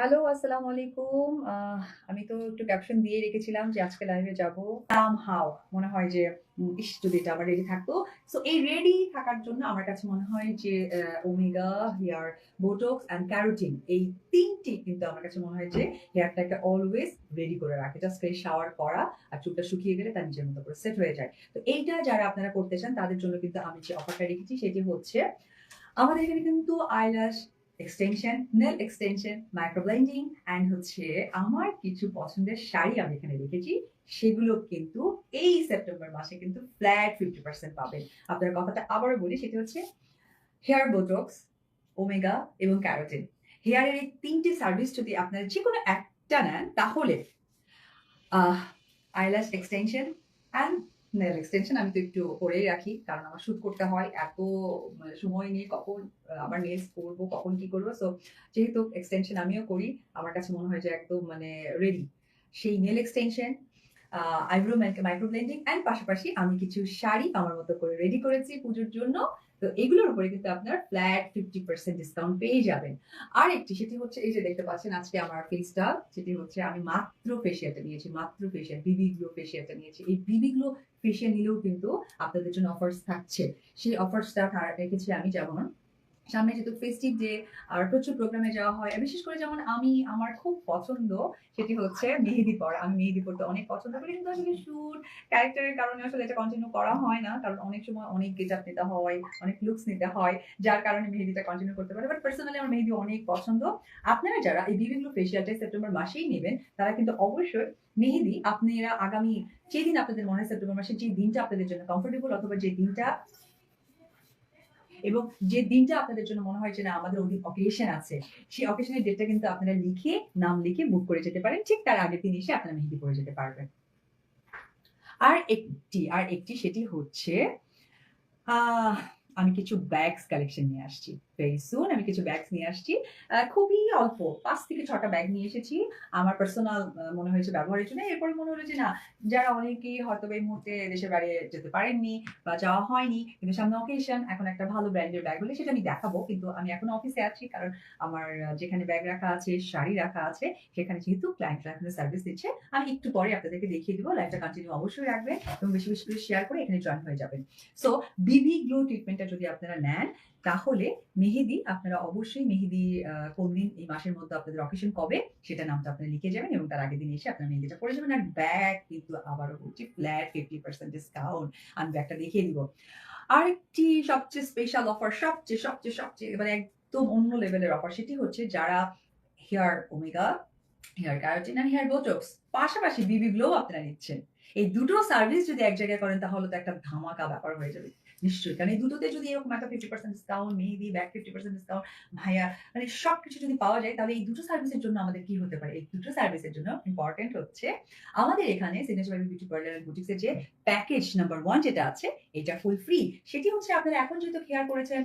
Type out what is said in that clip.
Hello, আসসালামু আলাইকুম। আমি তো একটু ক্যাপশন দিয়ে রেখেছিলাম যে আজকে লাইভে যাব যাব। somehow মনে হয় যে ইস! যদি এটা আবার রেডি থাকতো। সো এই রেডি থাকার জন্য আমার কাছে মনে হয় যে omega, hair botox and keratin এই তিনটি কিন্তু আমার কাছে মনে হয় যে হেয়ারটাকে অলওয়েজ রেডি করে রাখে। জাস্ট ফ্রেশ শাওয়ার করা আর চুলটা শুকিয়ে গেলে তার নিজের মতো করে সেট হয়ে যায়। তো এইটা যারা আপনারা করতে চান তাদের জন্য কিন্তু আমি যে অফারটা রেখেছি সেটি হচ্ছে আমাদের এখানে কিন্তু eyelash extension, nail extension, microblending and হচ্ছে আমার কিছু পছন্দের শাড়ি আমি এখানে রেখেছি। সেগুলো কিন্তু এই সেপ্টেম্বর মাসে কিন্তু ফ্ল্যাট 50% পাবেন। আপনার কথাটা আবারও বলি সেটা হচ্ছে হেয়ার বোটক্স, ওমেগা এবং ক্যারোটিন। হেয়ারের এই তিনটি সার্ভিস যদি আপনারা যেকোনো একটা নেন তাহলে eyelash extension and nail extension আমি তো একটু করেই রাখি। কারণ আমার শ্যুট করতে হয়। এত সময় নিয়ে কখন আমার নেলস করব, কখন কি করব সো যেহেতু এক্সটেনশন আমিও করি, আমার কাছে মনে হয় যে একদম মানে রেডি। সেই nail extension, eyebrow microblending and পাশাপাশি আমি কিছু শাড়ি আমার মতো করে রেডি করেছি পুজোর জন্য। তো এগুলোর উপরে কিন্তু আপনার ফ্ল্যাট 50% ডিসকাউন্ট পেয়ে যাবেন। আর একটি সেটি হচ্ছে, এই যে দেখতে পাচ্ছেন, আজকে আমার ফেসটা সেটি হচ্ছে আমি মাত্র ফেসিয়ালটা নিয়েছি। মাত্র ফেসিয়াল বিবি গ্লো ফেসিয়ালটা নিয়েছি। এই বিবি গ্লো ফেসিয়াল নিলেও কিন্তু আপনাদের জন্য অফার্স থাকছে। সেই অফার্সটা রেখেছি আমি যেমন সামনে যেহেতু ফেস্টিভ ডে আর প্রচুর প্রোগ্রামে যাওয়া হয়। বিশেষ করে যেমন আমি আমার খুব পছন্দ সেটি হচ্ছে মেহেদি পড়া। আমি মেহেদি পড়তে অনেক পছন্দ করি। কিন্তু আসলে শুট, ক্যারেক্টারের কারণে আসলে এটা কন্টিনিউ করা হয় না। কারণ অনেক সময় অনেক গেটআপ নিতে হয়, অনেক লুকস নিতে হয়। যার কারণে মেহেদিটা কন্টিনিউ করতে পারে বাট পার্সোনালি আমার মেহেদি অনেক পছন্দ। আপনারা যারা এই বিভিন্ন ফেসিয়ালটা সেপ্টেম্বর মাসেই নেবেন তারা কিন্তু অবশ্যই মেহেদি আপনারা আগামী যেদিন আপনাদের মনে হয় সেপ্টেম্বর মাসে যে দিনটা আপনাদের জন্য কমফোর্টেবল অথবা যে দিনটা এবং যে দিনটা আপনাদের জন্য মনে হয় যে না আমাদের ওই অকেশন আছে। সেই অকেশনের ডেটটা কিন্তু আপনারা লিখে, নাম লিখে বুক করে যেতে পারেন। ঠিক তার আগের দিন এসে আপনারা মেহেদি পরে যেতে পারবেন। আর একটি আর একটি সেটি হচ্ছে আমি কিছু ব্যাগস কালেকশন নিয়ে আসছি। ভেরি সুন আমি কিছু ব্যাগস নিয়ে আসছি। খুবই অল্প ৫ থেকে ৬ টা ব্যাগ নিয়ে এসেছি। আমার পার্সোনাল মনে হয়েছে ব্যবহারের জন্য। এরপরে মনে হলো যে না যারা অনেকেই হয়তোবা এই মুহূর্তে দেশের বাইরে যেতে পারেননি বা যাওয়া হয়নি। কিন্তু সামনে অকেশন এখন একটা ভালো ব্র্যান্ডের ব্যাগ হলে সেটা আমি দেখাবো। কিন্তু আমি এখনও অফিসে আছি। কারণ আমার যেখানে ব্যাগ রাখা আছে, শাড়ি রাখা আছে সেখানে যেহেতু ক্লায়েন্টরা এখনও সার্ভিস দিচ্ছে, আমি একটু পরে আপনাদেরকে দেখিয়ে দিব। লাইফটা কন্টিনিউ অবশ্যই রাখবেন এবং বেশি, বেশি করে শেয়ার করে এখানে জয়েন হয়ে যাবেন। সো বিবি গ্লো ট্রিটমেন্টটা যদি আপনারা নেন তাহলে মেহেদি আপনারা অবশ্যই মেহেদি কোন দিন এই মাসের মধ্যে আপনাদের অকেশন কবে সেটা নামটা আপনারা লিখে যাবেন এবং তার আগের দিন এসে আপনারা মেহেদিটা পরে যাবেন। আর ব্যাগ কিন্তু আবারও বলছি ফ্ল্যাট 50% ডিসকাউন্ট। আমি ব্যাগটা দেখিয়ে দিব। আরেকটি সবচেয়ে স্পেশাল অফার সবচেয়ে, সবচেয়ে, সবচেয়ে মানে একদম অন্য লেভেলের অফার সেটি হচ্ছে যারা hair omega, hair keratin and hair botox পাশাপাশি বিবি গ্লো আপনারা নিচ্ছেন। এই দুটো সার্ভিস যদি এক জায়গায় করেন তাহলে তো একটা ধামাকা ব্যাপার হয়ে যাবে। নিশ্চয়ই। কারণ এই দুটোতে যদি এরকম একটা 50% ডিসকাউন্ট, মেহেদি, ব্যাগ 50% ডিসকাউন্ট, ভাইয়া মানে সবকিছু যদি পাওয়া যায় তাহলে এই দুটো সার্ভিসের জন্য আমাদের কি হতে পারে? এই দুটো সার্ভিসের জন্য ইম্পর্টেন্ট হচ্ছে আমাদের এখানে signature baby beauty parlour and boutiques এর যে প্যাকেজ নাম্বার ওয়ান যেটা আছে এটা ফুল ফ্রি। সেটি হচ্ছে আপনারা এখন যেহেতু হেয়ার করেছেন